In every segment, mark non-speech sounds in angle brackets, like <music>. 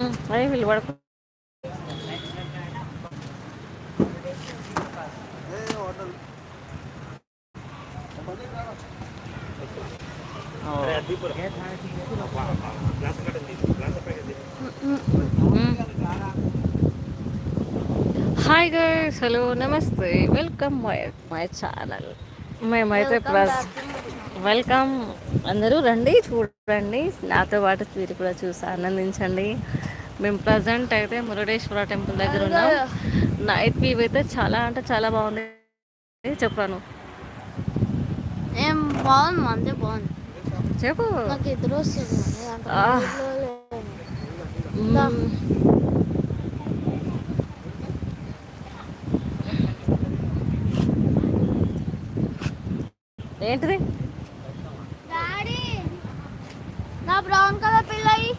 అదే వీళ్ళు పడుకో హాయ్ గైస్ హలో నమస్తే వెల్కమ్ మై మై ఛానల్ మేమైతే ప్లస్ వెల్కమ్. అందరూ రండి చూడండి. నాతో పాటు మీరు కూడా చూసి ఆనందించండి. మేము ప్రజెంట్ అయితే మురుడేశ్వర టెంపుల్ దగ్గర ఉన్నాం. నైట్ వ్యూ అయితే చాలా అంటే చాలా బాగుంది. చెప్పాను. ఏం బాగుంది బాగుంది. చెప్పు. నాకు ఎదురు వస్తుంది అంత ఆ. ఊర్లో లేను. మ్మ్. ఏంటిది డాడీ నా బ్రౌన్ కలర్ పిల్లయి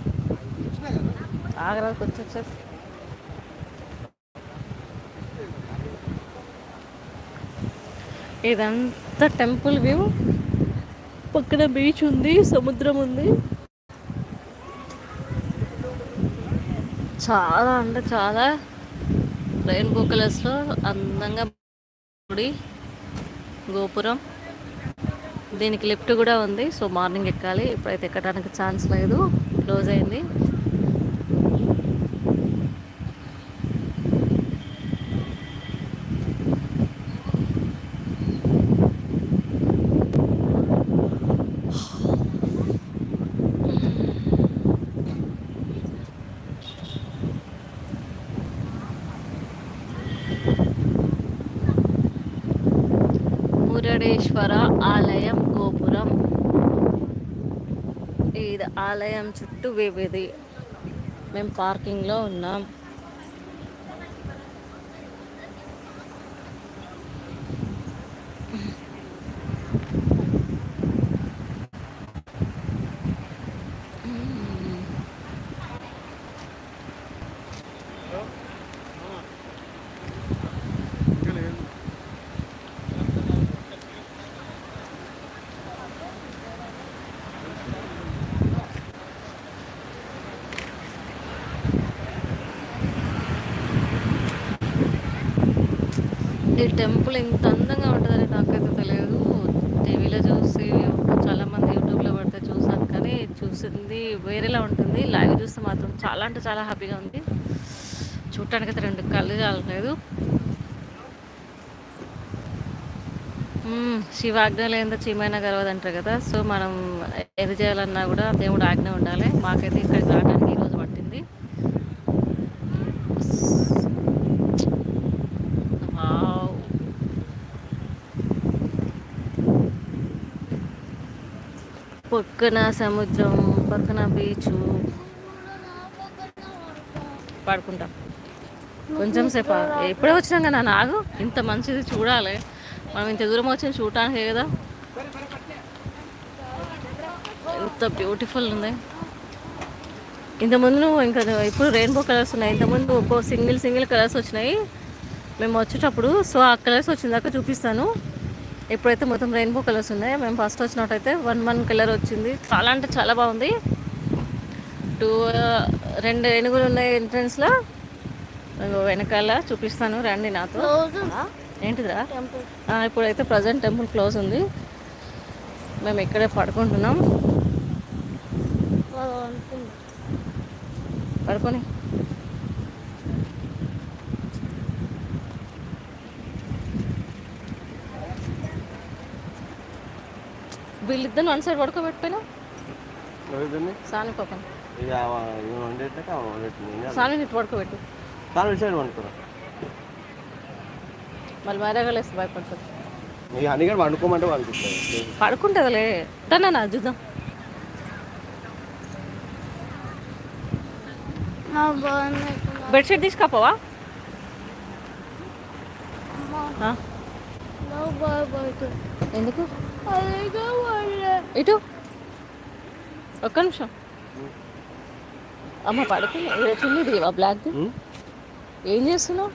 ఆగరా కొంచెం సార్. ఇదంతా టెంపుల్ వ్యూ. పక్కన బీచ్ ఉంది సముద్రం ఉంది. చాలా అంటే చాలా రెయిన్బో కలర్స్లో అందంగా గుడి గోపురం. దీనికి లిఫ్ట్ కూడా ఉంది సో మార్నింగ్ ఎక్కాలి. ఇప్పుడైతే ఎక్కడానికి ఛాన్స్ లేదు. క్లోజ్ అయింది. వెంకటేశ్వర ఆలయం గోపురం. ఇది ఆలయం చుట్టూ వేవేది మేము పార్కింగ్లో ఉన్నాం. ఈ టెంపుల్ ఇంత అందంగా ఉంటుందని నాకైతే తెలియదు. టీవీలో చూసి చాలామంది యూట్యూబ్లో పడితే చూసాను కానీ చూసింది వేరేలా ఉంటుంది. లైవ్ చూస్తే మాత్రం చాలా అంటే చాలా హ్యాపీగా ఉంది. చూడటానికి అయితే రెండు కళ్ళు చాలలేదు శివ ఆజ్ఞ లేదా చీమైన గర్వదంటారు కదా. సో మనం ఏది చేయాలన్నా కూడా దేవుడు ఆజ్ఞ ఉండాలి. మాకైతే ఇక్కడికి రావడం పక్కన సముద్రం పక్కన బీచ్. పాడుకుంటాం. కొంచెం సేపు ఎప్పుడే వచ్చినాం కదా నాగు? ఇంత మంచిది చూడాలి. మనం ఇంత దూరం వచ్చి చూడటానికి కదా. ఎంత బ్యూటిఫుల్ ఉంది. ఇంతకుముందు ఇంకా ఇప్పుడు రెయిన్బో కలర్స్ ఉన్నాయి. ఇంతకుముందు ఒక్కో సింగిల్ సింగిల్ కలర్స్ వచ్చినాయి. మేము వచ్చేటప్పుడు సో ఆ కలర్స్ వచ్చిన దాకా చూపిస్తాను. ఇప్పుడైతే మొత్తం రెయిన్బో కలర్స్ ఉన్నాయి మేము ఫస్ట్ వచ్చినట్టయితే వన్ వన్ కలర్ వచ్చింది. చాలా అంటే చాలా బాగుంది. టూ రెండు ఏనుగులు ఉన్నాయి ఎంట్రన్స్లో వెనకాల చూపిస్తాను రండి నాతో. ఏంటిదిరా? ఇప్పుడైతే ప్రజెంట్ టెంపుల్ క్లోజ్ ఉంది. మేము ఇక్కడే పడుకుంటున్నాం. పడుకొని. వీళ్ళిద్దరు వన్ సైడ్ పడుకోబెట్టిపోయినా? సాని పక్కన ఇటు పడుకోబెట్టు. తాను ఇటు సైడ్ వండుకోరా? మళ్ళీ మరగలేసి భయపడుతుంది కూడా వండుకోమంటే పడుకుంటుందిలే. తన చూద్దాం బెడ్షీట్ తీసుకపోవా? ఎందుకు? ఇటు. ఒక్క నిమిషం. అమ్మ పడుకుని చున్నీది ఆ బ్లాక్ది ఉం? ఏం చేస్తున్నావు?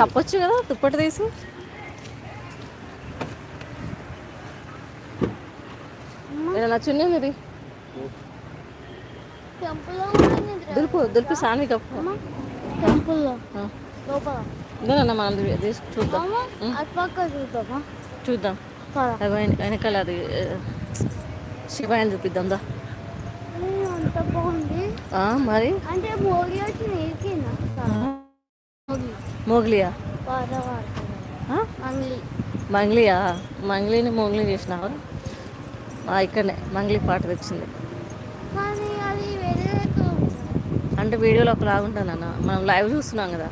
కప్పొచ్చు కదా దుప్పటి తీసి. ఉంది టెంపుల్లో కూడా దులుపు దులిపి సాన్వి కప్పు. మనం చూద్దాం. చూద్దాం. వెనకాల. అది శివాయని చూపిద్దాం దా. మరి? మోగ్లియా? మంగ్లీయా? మంగ్లీని మోగ్లీ చేసినావా? ఇక్కడనే మంగ్లీ పాట తెచ్చింది. అంటే వీడియోలో ఒకలాగా ఉంటానన్న మనం లైవ్ చూస్తున్నాం కదా.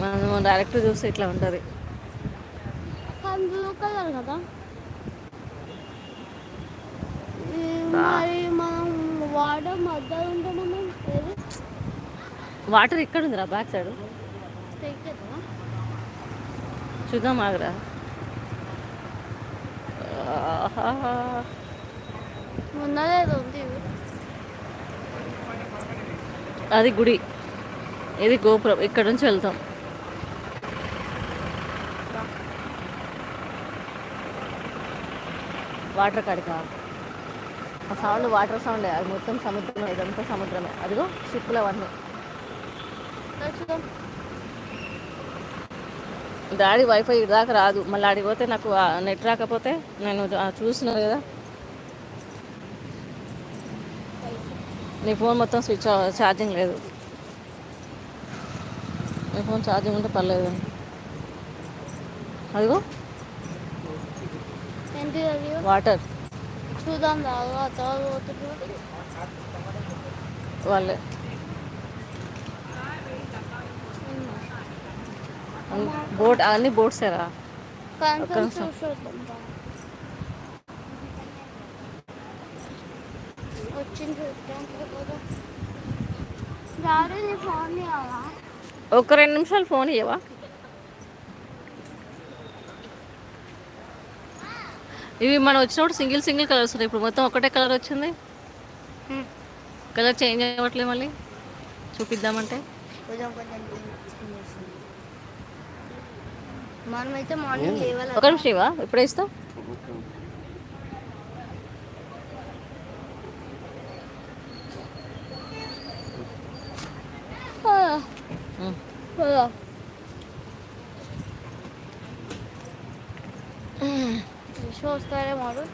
మనం డైరెక్ట్ చూస్తే ఇట్లా ఉంటుంది. బ్లూ కలర్ కదా? మరి మనం వాటర్ మధ్యలో ఏది? వాటర్ ఇక్కడ ఉందిరా బ్యాక్ సైడ్? చూద్దాం ఆగరా. అది గుడి. ఇది గోపురం. ఇక్కడ నుంచి వెళ్తాం. వాటర్ కాడికా. ఆ సౌండ్ వాటర్ సౌండ్ అది మొత్తం సముద్రమే ఇదంతా సముద్రమే. అదిగో షిప్పులు అవన్నీ డాడీ వైఫై దాకా రాదు. మళ్ళీ ఆడికి పోతే నాకు నెట్ రాకపోతే నేను చూసిన కదా. నీ ఫోన్ మొత్తం స్విచ్ ఛార్జింగ్ లేదు. నీ ఫోన్ ఛార్జింగ్ ఉంటే పర్లేదు అదిగో. ఏంటి అది వాటర్ చూద్దాం వాళ్ళే బోట్ అన్ని బోట్సేరా ఒక రెండు నిమిషాలు ఫోన్ ఇవ్వవా ఇవి మనం వచ్చినప్పుడు సింగిల్ సింగిల్ కలర్స్ ఉన్నాయి. ఇప్పుడు మొత్తం ఒకటే కలర్ వచ్చింది. కలర్ చేంజ్ అవ్వట్లేదు మళ్ళీ. చూపిద్దామంటే. ఒక నిమిషం ఇవా ఎప్పుడే ఇస్తావు మాడు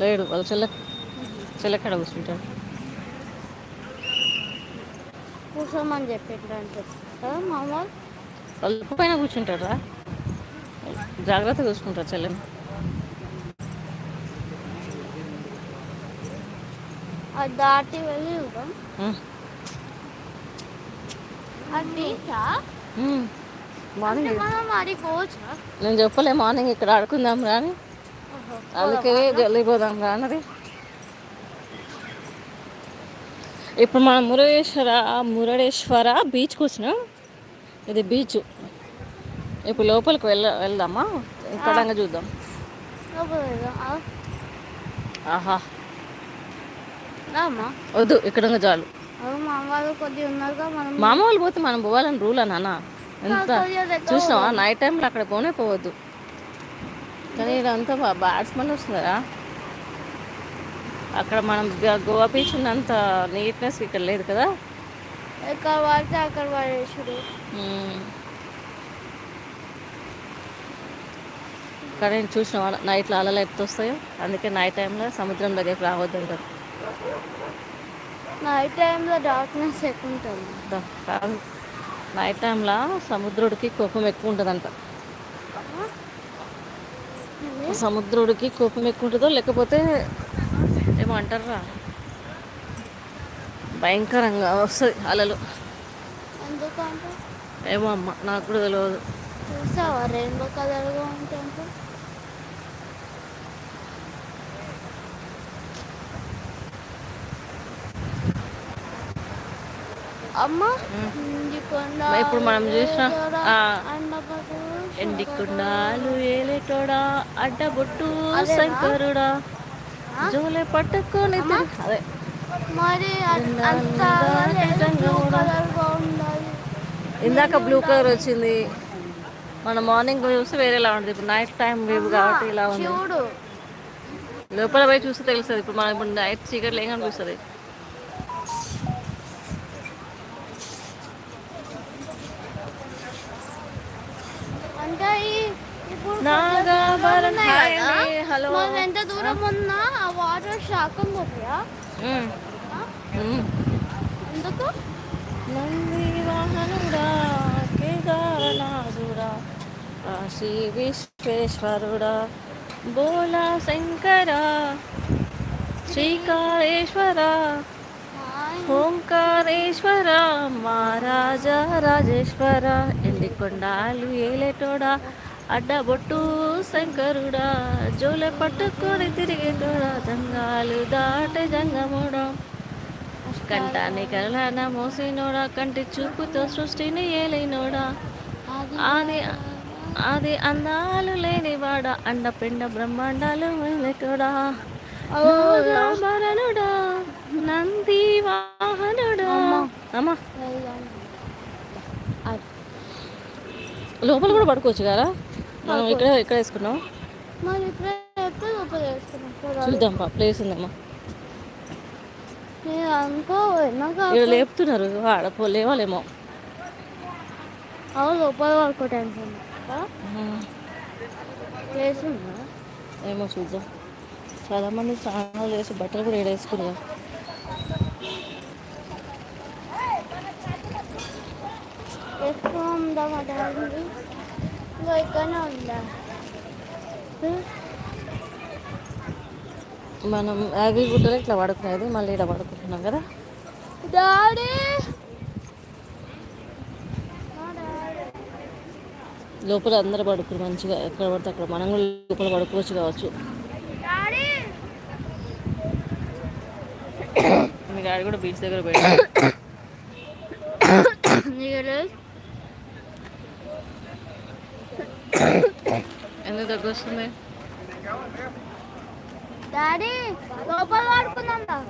లేడు వాళ్ళ చెల్ల చెల్లెక్కడ కూర్చుంటాడు. కూర్చోమని చెప్పిండ్రంటే వాళ్ళ పైన కూర్చుంటారా? జాగ్రత్త చూసుకుంటారు చెల్లెని. అది దాటి వెళ్ళి చూద్దాం. అది. మార్నింగ్ నేను చెప్పలే మార్నింగ్ ఇక్కడ ఆడుకుందాం రాని. అందుకే జల్దీ పోదాం రానది. ఇప్పుడు మనం మురుడేశ్వర మురుడేశ్వర బీచ్కి వచ్చినాం. ఇది బీచ్ ఇప్పుడు లోపలికి వెళ్ళ వెళ్దామా? ఇక్కడ చూద్దాం. ఆహా. వద్దు ఇక్కడ చాలు. మామ వాళ్ళు పోతే మనం పోవాలని రూల్ నాన్న. ఎంత? చూసినావా? నైట్ టైంలో అక్కడ పోనే పోవద్దు. కానీ ఇదంతా బ్యాడ్ స్మెల్ వస్తుందా అక్కడ మనం గోవా బీచ్ ఉన్నంత నీట్నెస్ ఇక్కడ లేదు కదా? ఎక్కడ పడితే అక్కడ పడేసుడు. కానీ చూసినావా? నైట్లో అలలు ఎత్తు వస్తాయో? అందుకే నైట్ టైంలో సముద్రం దగ్గరికి రావద్దు అంటారు. నైట్ టైంలో డార్క్నెస్ ఎక్కువ ఉంటుంది. నైట్ టైంలో సముద్రుడికి కోపం ఎక్కువ ఉంటుందంట. సముద్రుడికి కోపం ఎక్కువ ఉంటుందో లేకపోతే ఏమో అంటారా? భయంకరంగా వస్తుంది అలలు. ఏమో అమ్మ నాకు కూడా తెలియదు రెయిన్బో కలర్గా ఉంటుంది అమ్మ? ఇప్పుడు మనం చూసిన ఎండి కుండాలు ఏలేటోడా అడ్డబొట్టు? శంకరుడా జోలే పట్టుకొని అదే. మరి ఇందాక బ్లూ కలర్ వచ్చింది. మన మార్నింగ్ చూస్తే వేరేలా ఉంటుంది. ఇప్పుడు నైట్ టైం వ్యూ కాబట్టి ఇలా ఉంది. లోపల పోయి చూస్తే తెలుస్తుంది. ఇప్పుడు మనం ఇప్పుడు నైట్ చీకటి లేక అనిపిస్తుంది అంటే ఈ- ఇప్పుడు నాగాభరణ. హాయ్ అండి, హలో. మనం ఎంత దూరం ఉన్నా ఆ వాటర్ శాఖం పోతాయా. ఎందుకు? నంది వాహనుడా కేదారనాథుడా కాశీ విశ్వేశ్వరుడా బోలా శంకర శ్రీకాళేశ్వర ఓంకారేశ్వర మహారాజా రాజేశ్వర ఎండికొండాలు ఏలేటోడా అడ్డబొట్టు శంకరుడా జోలె పట్టుకొని తిరిగేటోడా జంగాలు దాటే జంగముడా. కంటాన్ని కలన మోసినోడా కంటి చూపుతో సృష్టిని ఏలైనోడా. ఆది ఆది అందాలు లేనివాడ అండపిండ బ్రహ్మాండాలు భరణుడా నంది వాహనుడా. అమ్మా. లోపల కూడా పడుకోవచ్చు కదా? మనం ఇక్కడ ఇక్కడ వేసుకున్నాం? చూద్దాం పా ప్లేస్ ఉందమ్మా. ఇక్కడ లేపుతున్నారు ఆడ పో లేవాలేమో. లోపల వరకు టెన్షన్ ప్లేస్ ఉందా? ఏమో చూద్దాం. చాలా మంది స్నానాలు చేసి బట్టలు కూడా వేసుకున్నారు వేసుకుందాం డాడీ? ఇంకా ఇక్కడనే ఉందా మనం యాగిరిగుట్టలో ఇట్లా పడుకునేది మళ్ళీ ఇక్కడ పడుకుంటున్నాం కదా. డాడీ! లోపల అందరూ పడుకుని మంచిగా ఎక్కడ పడితే అక్కడ. మనం కూడా లోపల పడుకోవచ్చు కావచ్చు. మీ డాడీ కూడా బీచ్ దగ్గర పోయాడు. <coughs> ఎందుకు దగ్గర వస్తుంది డాడీ లోపల పడుకుందాం